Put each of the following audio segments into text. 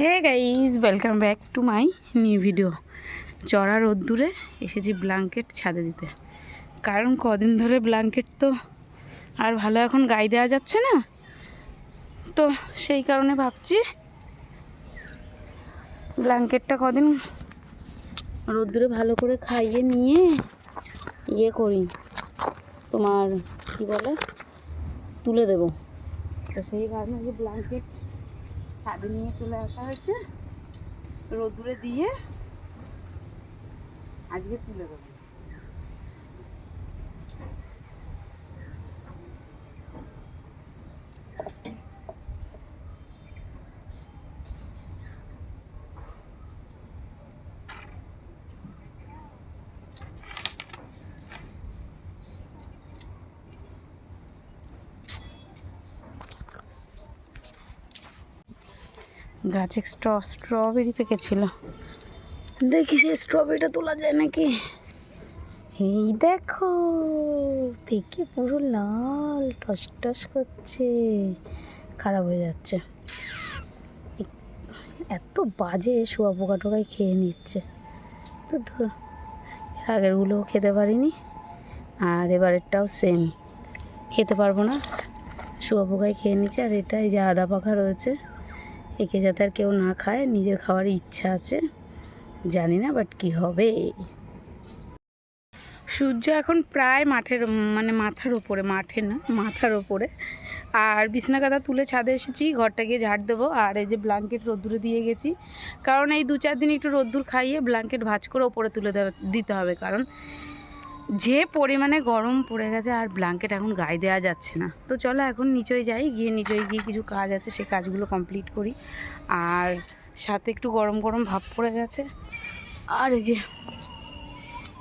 Hey guys welcome back to my new video চড়া রোদ্দুরে এসেছি ব্ল্যাঙ্কেট ছাদে দিতে। কারণ কদিন ধরে ব্ল্যাঙ্কেট তো আর ভালো এখন গায়ে দেওয়া যাচ্ছে না। তো সেই কারণে ভাবছি ব্ল্যাঙ্কেটটা কদিন রোদ্দুরে ভালো করে খাইয়ে নিয়ে ইয়ে করি। তোমার কি বলে? তুলে দেবো। তো সেই কারণে যে ব্ল্যাঙ্কেট ছাদে নিয়ে চলে আসা হয়েছে। রোদুরে দিয়ে আজকে তুলে দেবো। গাছে স্ট্র স্ট্রবেরি পেকেছিল। দেখি সেই স্ট্রবেরিটা তোলা যায় নাকি? এই দেখো পেকে পুরো লাল টস টস করছে। খারাপ হয়ে যাচ্ছে। এত বাজে শুয়া পোকা টোকাই খেয়ে নিচ্ছে। তো ধর এর আগেরগুলোও খেতে পারিনি আর এবারেরটাও সেম খেতে পারব না শুয়া পোকাই খেয়ে নিচ্ছে আর এটা এই যে আদা পাখা রয়েছে। একে যাতে আর কেউ না খায়, নিজের খাওয়ার ইচ্ছা আছে। জানি না বাট কি হবে? সূর্য এখন প্রায় মাঠের মানে মাথার ওপরে মাঠে না, মাথার ওপরে আর বিছনা কাঁথা তুলে ছাদে এসেছি, ঘরটা গিয়ে ঝাড় দেবো। আর এই যে ব্ল্যাঙ্কেট রোদ্দুরে দিয়ে গেছি। কারণ এই দু চার দিন একটু রোদ্দুর খাইয়ে ব্ল্যাঙ্কেট ভাঁজ করে ওপরে তুলে দিতে হবে। কারণ যে পরিমাণে গরম পড়ে গেছে আর ব্ল্যাঙ্কেট এখন গায়ে দেওয়া যাচ্ছে না। তো চলো এখন নিচয় যাই, গিয়ে নিচয় গিয়ে কিছু কাজ আছে, সে কাজগুলো কমপ্লিট করি। আর সাথে একটু গরম গরম ভাব পড়ে গেছে। আর এই যে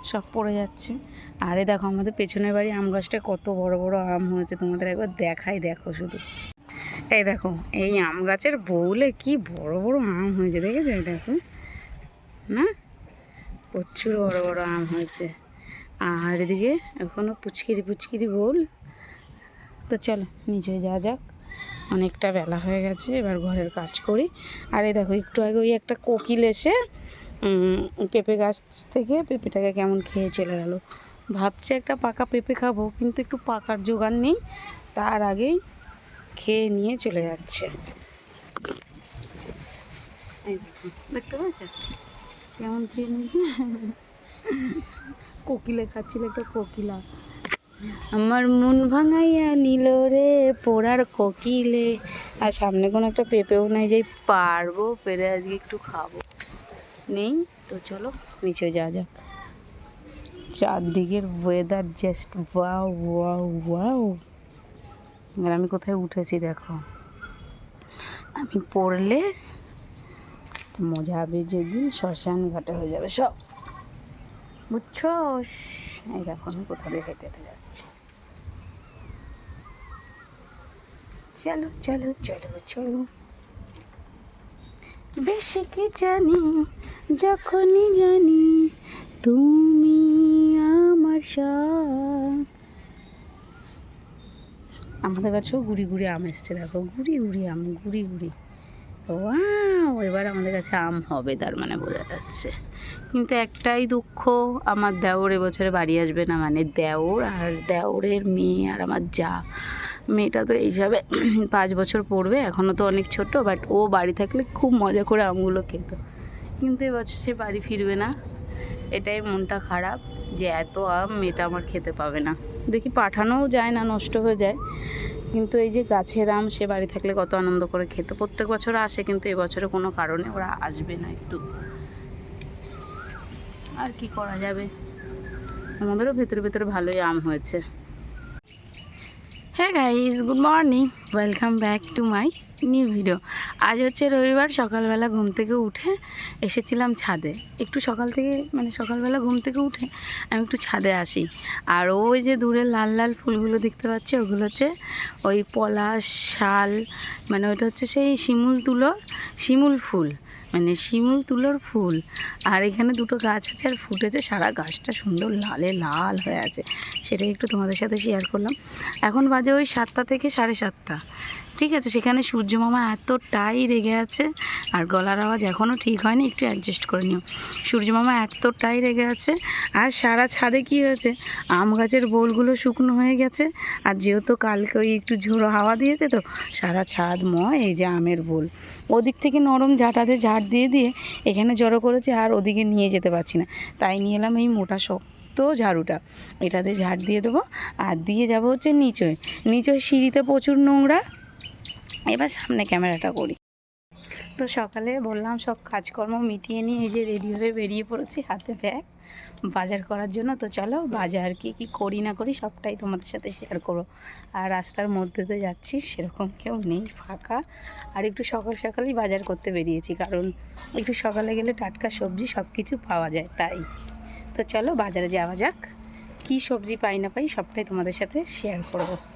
সব পড়ে যাচ্ছে। আরে দেখো আমাদের পেছনের বাড়ি আম গাছটা কত বড় বড় আম হয়েছে, তোমাদের একবার দেখাই, দেখো শুধু। এই দেখো, এই আম গাছের বউলে কি বড় বড় আম হয়েছে, দেখেছ? দেখো না? প্রচুর বড় বড় আম হয়েছে। আর এদিকে এখনও পুচকিরি পুচকিরি বল। তো চলো নিচে যা যাক। অনেকটা বেলা হয়ে গেছে এবার ঘরের কাজ করি। আর এই দেখো একটু আগে ওই একটা কোকিল এসে পেঁপে গাছ থেকে পেঁপেটাকে কেমন খেয়ে চলে গেল। ভাবছে একটা পাকা পেঁপে খাব কিন্তু একটু পাকার জোগান নেই। তার আগেই খেয়ে নিয়ে চলে যাচ্ছে। দেখতে পাচ্ছ কেমন খেয়ে নিয়েছে? কোকিলে খাচ্ছিল একটা কোকিলা। আমার মন ভাঙাইয়া নিল রে পোড়ার কোকিলে। আর সামনে কোনো একটা পেঁপেও নাই যে পারব, পেরে আজকে একটু খাব। নেই? তো চলো, নিচে যা যাক। চারদিকের weather just wow wow wow আর আমি কোথায় উঠেছি দেখো। আমি পড়লে মজা হবে যেদিন শ্মশান ঘাটে হয়ে যাবে সব। বুঝছ? এই দেখো, আমি কোথা হেঁটে হেঁটে চলো চলো চলো চলো। বেশি কি জানি, যখনই জানি তুমি আমার আমাদের কাছেও গুড়ি গুড়ি আম এসছে, দেখো, গুড়ি গুড়ি আম, গুড়ি গুড়ি। এবার আমাদের কাছে আম হবে, তার মানে বোঝা যাচ্ছে। কিন্তু একটাই দুঃখ, আমার দেওর এবছরে বাড়ি আসবে না মানে দেওর আর দেওরের মেয়ে আর আমার যা। মেয়েটা তো এই হিসাবে পাঁচ বছর পড়বে এখনও তো অনেক ছোট বাট ও বাড়ি থাকলে খুব মজা করে আমগুলো খেত। কিন্তু এবছর সে বাড়ি ফিরবে না, এটাই মনটা খারাপ। যে এত আম মেয়েটা আমার খেতে পাবে না। দেখি পাঠানোও যায় না, নষ্ট হয়ে যায়। কিন্তু এই যে গাছের আম, সে বাড়ি থাকলে কত আনন্দ করে খেতে। প্রত্যেক বছর আসে, কিন্তু এবছরে কোনো কারণে ওরা আসবে না একটু। আর কি করা যাবে? আমাদেরও ভেতরে ভেতরে ভালোই আম হয়েছে। হ্যাঁ guys good morning welcome back to my new video আজ হচ্ছে রবিবার, সকালবেলা ঘুম থেকে উঠে এসেছিলাম ছাদে। একটু সকাল থেকে মানে সকালবেলা ঘুম থেকে উঠে আমি একটু ছাদে আসি। আর ওই যে দূরে লাল লাল ফুলগুলো দেখতে পাচ্ছি, ওগুলো হচ্ছে ওই পলাশ শাল মানে ওইটা হচ্ছে সেই শিমুল তুলোর শিমুল ফুল। মানে শিমুল তুলোর ফুল। আর এখানে দুটো গাছ আছে আর ফুটেছে সারা গাছটা সুন্দর লালে লাল হয়ে আছে। সেটাই একটু তোমাদের সাথে শেয়ার করলাম। এখন বাজে ওই সাতটা থেকে সাড়ে সাতটা। ঠিক আছে, সেখানে সূর্য মামা এতটাই রেগে আছে আর গলার আওয়াজ এখনও ঠিক হয়নি, একটু অ্যাডজাস্ট করে নিও। সূর্য মামা এতটাই রেগে আছে আর সারা ছাদে কি হয়েছে? আম গাছের বোলগুলো শুকনো হয়ে গেছে আর যেহেতু কালকে ওই একটু ঝোড়ো হাওয়া দিয়েছে তো, সারা ছাদ ময় এই যে আমের বোল। ওদিক থেকে নরম ঝাঁটাতে ঝাড় দিয়ে দিয়ে এখানে জড়ো করেছে আর ওদিকে নিয়ে যেতে পারছি না। তাই নিয়ে এলাম এই মোটা শক্ত ঝাড়ুটা। এটাতে ঝাড় দিয়ে দেবো আর দিয়ে যাব হচ্ছে নিচয়। নিচয় সিঁড়িতে প্রচুর নোংরা। এবার সামনে ক্যামেরাটা করি। তো সকালে বললাম সব কাজকর্ম মিটিয়ে নিয়ে এই যে রেডি হয়ে বেরিয়ে পড়েছি হাতে ব্যাগ বাজার করার জন্য। তো চলো বাজার কি কি করি না করি সবটাই তোমাদের সাথে শেয়ার করো আর রাস্তার মধ্যে তো যাচ্ছি সেরকম কেউ নেই, ফাঁকা। আর একটু সকাল সকালেই বাজার করতে বেরিয়েছি কারণ একটু সকালে গেলে টাটকা সবজি সব কিছু পাওয়া যায় তাই। তো চলো বাজারে যাওয়া যাক, কী সবজি পাই না পাই সবটাই তোমাদের সাথে শেয়ার করব।